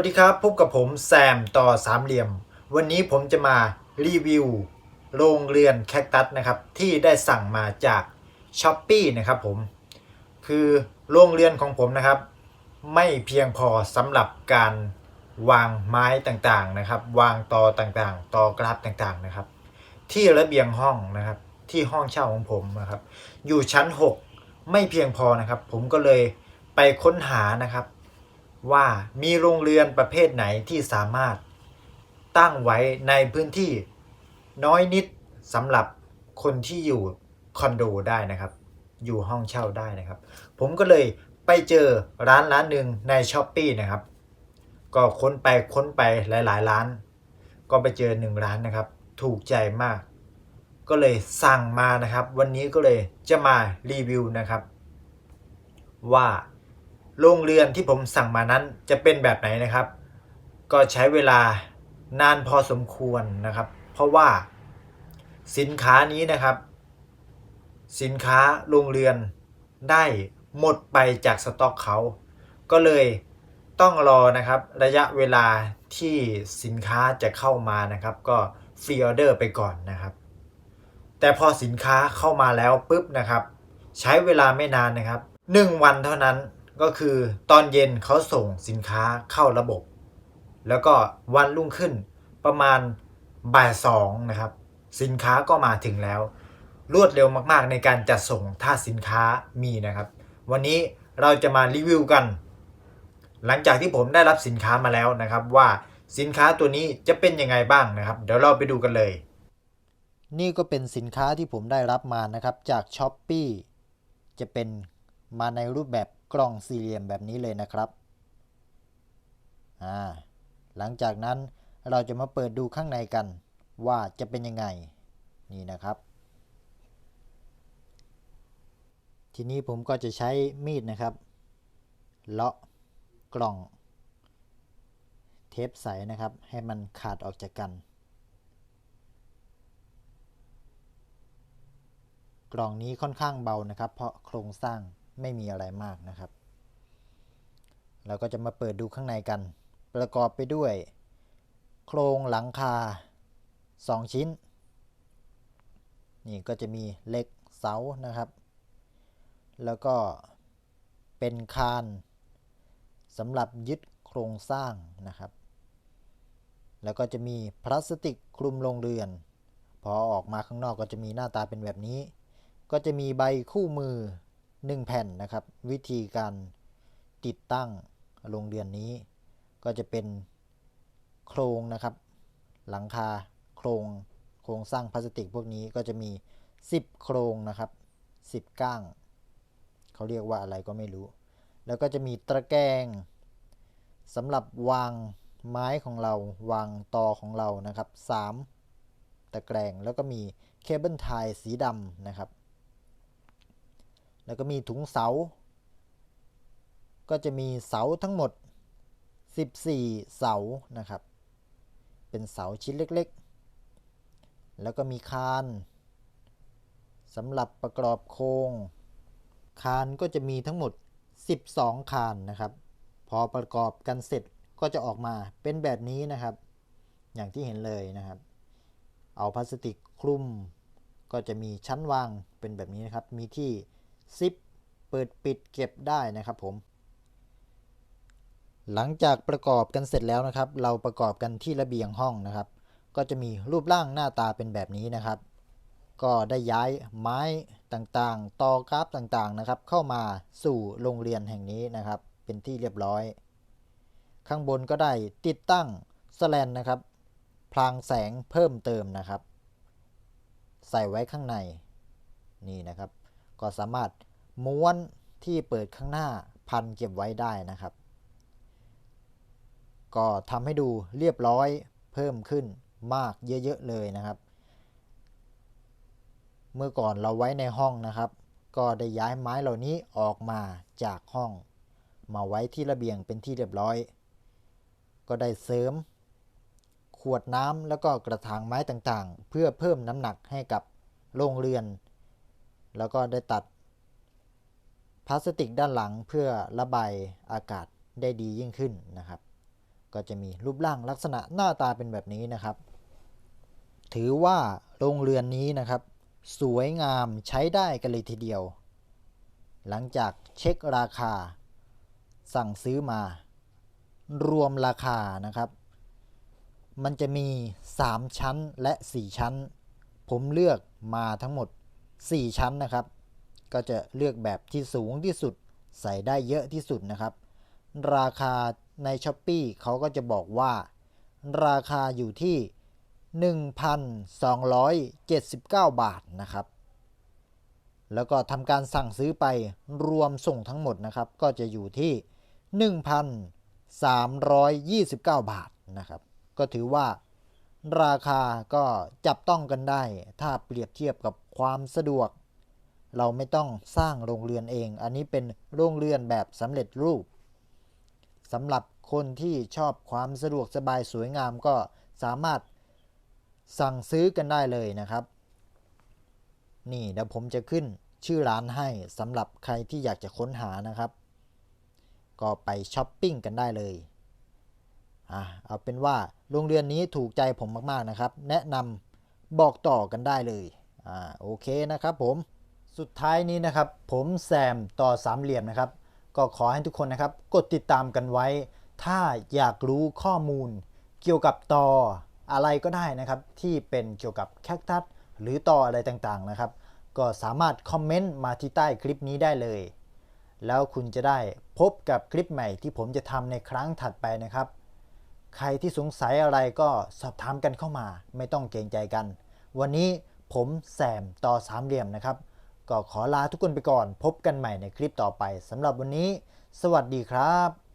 วัสดีครับพบกับผมแซมต่อสามเหลี่ยม วันนี้ผมจะมารีวิวโรงเรือนแคคตัสนะครับ ที่ได้สั่งมาจากช้อปปีนะครับผม คือโรงเรือนของผมนะครับ ไม่เพียงพอสำหรับการวางไม้ต่างๆนะครับ วางตอต่างๆ ตอกราฟต่างๆนะครับ ที่ระเบียงห้องนะครับ ที่ห้องเช่าของผมนะครับ อยู่ชั้น 6 ไม่เพียงพอนะครับ ผมก็เลยไปค้นหานะครับ ว่ามีโรงเรือนประเภทไหนที่สามารถตั้งไว้ในพื้นที่น้อยนิดสำหรับคนที่อยู่คอนโดได้นะครับ อยู่ห้องเช่าได้นะครับ ผมก็เลยไปเจอร้านร้านหนึ่งในช้อปปีนะครับ ก็ค้นไปค้นไปหลาย ๆ ร้าน ก็ไปเจอหนึ่งร้านนะครับ ถูกใจมาก ก็เลยสั่งมานะครับ วันนี้ก็เลยจะมารีวิวนะครับ ว่า โรงเรือนที่ผมสั่งมานั้นจะเป็นแบบไหนนะครับ ก็ใช้เวลานานพอสมควรนะครับ เพราะว่าสินค้านี้นะครับ สินค้าโรงเรือนได้หมดไปจากสต็อกเขา ก็เลยต้องรอนะครับระยะเวลาที่สินค้าจะเข้ามานะครับ ก็ฟรีออเดอร์ไปก่อนนะครับ แต่พอสินค้าเข้ามาแล้วปุ๊บนะครับ ใช้เวลาไม่นานนะครับ 1 วันเท่านั้น ก็คือตอนเย็นเขาส่งสินค้าเข้าระบบ แล้วก็วันรุ่งขึ้นประมาณบ่ายสองนะครับ สินค้าก็มาถึงแล้ว รวดเร็วมากๆในการจัดส่งถ้าสินค้ามีนะครับ วันนี้เราจะมารีวิวกัน หลังจากที่ผมได้รับสินค้ามาแล้วนะครับ ว่าสินค้าตัวนี้จะเป็นยังไงบ้างนะครับ เดี๋ยวเราไปดูกันเลย นี่ก็เป็นสินค้าที่ผมได้รับมานะครับจาก s h อ p e e จะเป็นมาในรูปแบบ กล่องสี่เหลี่ยมแบบนี้เลยนะครับอ่าหลังจากนั้นเราจะมาเปิดดูข้างในกันว่าจะเป็นยังไงนี่นะครับ ทีนี้ผมก็จะใช้มีดนะครับ เลาะกล่อง เทปใสนะครับ ให้มันขาดออกจากกัน กล่องนี้ค่อนข้างเบานะครับ เพราะโครงสร้าง ไม่มีอะไรมากนะครับ เราก็จะมาเปิดดูข้างในกัน ประกอบไปด้วย โครงหลังคา 2 ชิ้น นี่ก็จะมีเหล็กเสานะครับ แล้วก็เป็นคานสำหรับยึดโครงสร้างนะครับ แล้วก็จะมีพลาสติกคลุมโรงเรือน พอออกมาข้างนอกก็จะมีหน้าตาเป็นแบบนี้ ก็จะมีใบคู่มือ 1 แผ่นนะครับ วิธีการติดตั้งโรงเรือนนี้ ก็จะเป็นโครงนะครับ หลังคาโครงโครงสร้างพลาสติกพวกนี้ก็จะมี 10 โครงนะครับ 10 ก้าง เขาเรียกว่าอะไรก็ไม่รู้ แล้วก็จะมีตะแกรงสำหรับวางไม้ของเราวางตอของเรานะครับ 3 ตะแกรงแล้วก็มีเคเบิลไทยสีดำนะครับ แล้วก็มีถุงเสา ก็จะมีเสาทั้งหมด 14 เสานะครับ เป็นเสาชิ้นเล็กๆ แล้วก็มีคานสำหรับประกอบโครงคานก็จะมีทั้งหมด 12 คานนะครับ พอประกอบกันเสร็จก็จะออกมาเป็นแบบนี้นะครับ อย่างที่เห็นเลยนะครับ เอาพลาสติกคลุม ก็จะมีชั้นวางเป็นแบบนี้นะครับ มีที่ ซิปเปิดปิดเก็บได้นะครับผม หลังจากประกอบกันเสร็จแล้วนะครับ เราประกอบกันที่ระเบียงห้องนะครับ ก็จะมีรูปร่างหน้าตาเป็นแบบนี้นะครับ ก็ได้ย้ายไม้ต่างๆ ตอกราฟต่างๆนะครับ เข้ามาสู่โรงเรียนแห่งนี้นะครับ เป็นที่เรียบร้อย ข้างบนก็ได้ติดตั้งสแลนนะครับพลางแสงเพิ่มเติมนะครับ ใส่ไว้ข้างในนี่นะครับ ก็สามารถม้วนที่เปิดข้างหน้าพันเก็บไว้ได้นะครับ ก็ทำให้ดูเรียบร้อยเพิ่มขึ้นมากเยอะๆเลยนะครับ เมื่อก่อนเราไว้ในห้องนะครับ ก็ได้ย้ายไม้เหล่านี้ออกมาจากห้อง มาไว้ที่ระเบียงเป็นที่เรียบร้อย ก็ได้เสริม ขวดน้ำแล้วก็กระถางไม้ต่างๆ เพื่อเพิ่มน้ำหนักให้กับโรงเรือน แล้วก็ได้ตัดพลาสติกด้านหลังเพื่อระบายอากาศได้ดียิ่งขึ้นนะครับ ก็จะมีรูปร่างลักษณะหน้าตาเป็นแบบนี้นะครับ ถือว่าโรงเรือนนี้นะครับ สวยงามใช้ได้กันเลยทีเดียว หลังจากเช็คราคา สั่งซื้อมา รวมราคานะครับ มันจะมี 3 ชั้นและ 4 ชั้น ผมเลือกมาทั้งหมด 4 ชั้นนะครับ ก็จะเลือกแบบที่สูงที่สุด ใส่ได้เยอะที่สุดนะครับ ราคาใน s h อ p e e เขาก็จะบอกว่า ราคาอยู่ที่ 1,279 บาทนะครับ แล้วก็ทำการสั่งซื้อไปรวมส่งทั้งหมดนะครับ ก็จะอยู่ที่ 1,329 บาทนะครับ ก็ถือว่า ราคาก็จับต้องกันได้ ถ้าเปรียบเทียบกับความสะดวก เราไม่ต้องสร้างโรงเรือนเอง อันนี้เป็นโรงเรือนแบบสำเร็จรูปสำหรับคนที่ชอบความสะดวกสบายสวยงามก็สามารถสั่งซื้อกันได้เลยนะครับ นี่เดี๋ยวผมจะขึ้นชื่อร้านให้สำหรับใครที่อยากจะค้นหานะครับ ก็ไปช้อปปิ้งกันได้เลย อะเอาเป็นว่าโรงเรือนนี้ถูกใจผมมากๆนะครับ แนะนำบอกต่อกันได้เลยอ่าโอเคนะครับผมสุดท้ายนี้นะครับ ผมแซมต่อสามเหลี่ยมนะครับ ก็ขอให้ทุกคนนะครับ กดติดตามกันไว้ ถ้าอยากรู้ข้อมูล เกี่ยวกับต่ออะไรก็ได้นะครับ ที่เป็นเกี่ยวกับแคคตัสหรือต่ออะไรต่างๆนะครับ ก็สามารถคอมเมนต์มาที่ใต้คลิปนี้ได้เลย แล้วคุณจะได้พบกับคลิปใหม่ที่ผมจะทำในครั้งถัดไปนะครับ ใครที่สงสัยอะไรก็สอบถามกันเข้ามา ไม่ต้องเกรงใจกัน วันนี้ผมแซมต่อสามเหลี่ยมนะครับ ก็ขอลาทุกคนไปก่อน พบกันใหม่ในคลิปต่อไปสำหรับวันนี้ สวัสดีครับ